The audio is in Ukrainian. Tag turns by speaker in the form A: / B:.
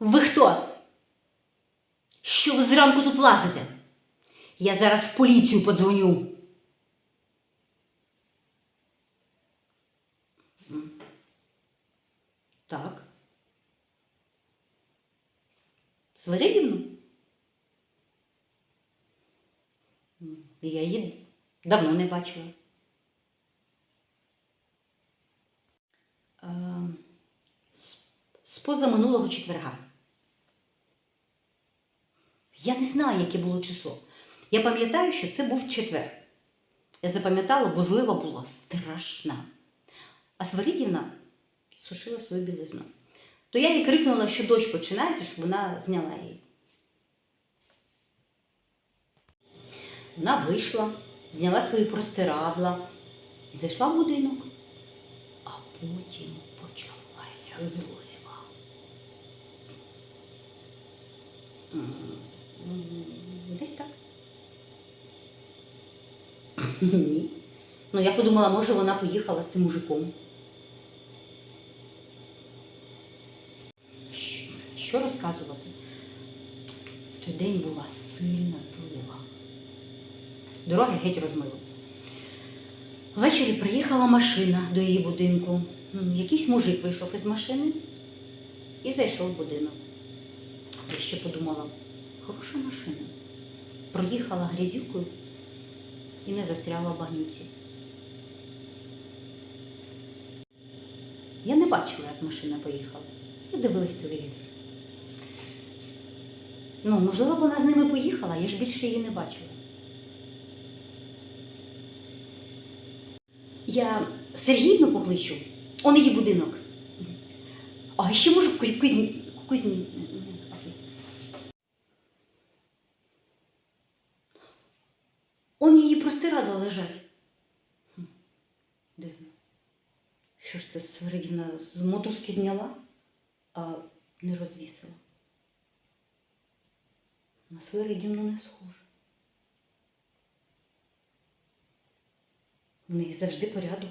A: Ви хто? Що ви зранку тут лазите? Я зараз в поліцію подзвоню. Так. Свиридівну? Я її давно не бачила. Е, з- З позаминулого четверга. Я не знаю, яке було число. Я пам'ятаю, що це був четвер. Я запам'ятала, бо злива була страшна. А Сваридівна сушила свою білизну. То я їй крикнула, що дощ починається, щоб вона зняла її. Вона вийшла, зняла свої простирадла і зайшла в будинок. А потім почалася злива. Ні. Ну, я подумала, може, вона поїхала з тим мужиком. Що розказувати? В той день була сильна злива. Дороги геть розмило. Ввечері приїхала машина до її будинку. Якийсь мужик вийшов із машини і зайшов в будинок. Я ще подумала, хороша машина. Проїхала грязюкою і не застряла в багнюці. Я не бачила, як машина поїхала. Я дивилась телевізор. Ну, можливо, вона з ними поїхала, я ж більше її не бачила. Я Сергіївну покличу, он її будинок. А ще можу Кузь- Кузьмі. Кузьмі. Он її простирадла лежать. Дивно. Що ж це Свиридівна з мотузки зняла, а не розвісила? На Свиридівну не схоже. В неї завжди порядок.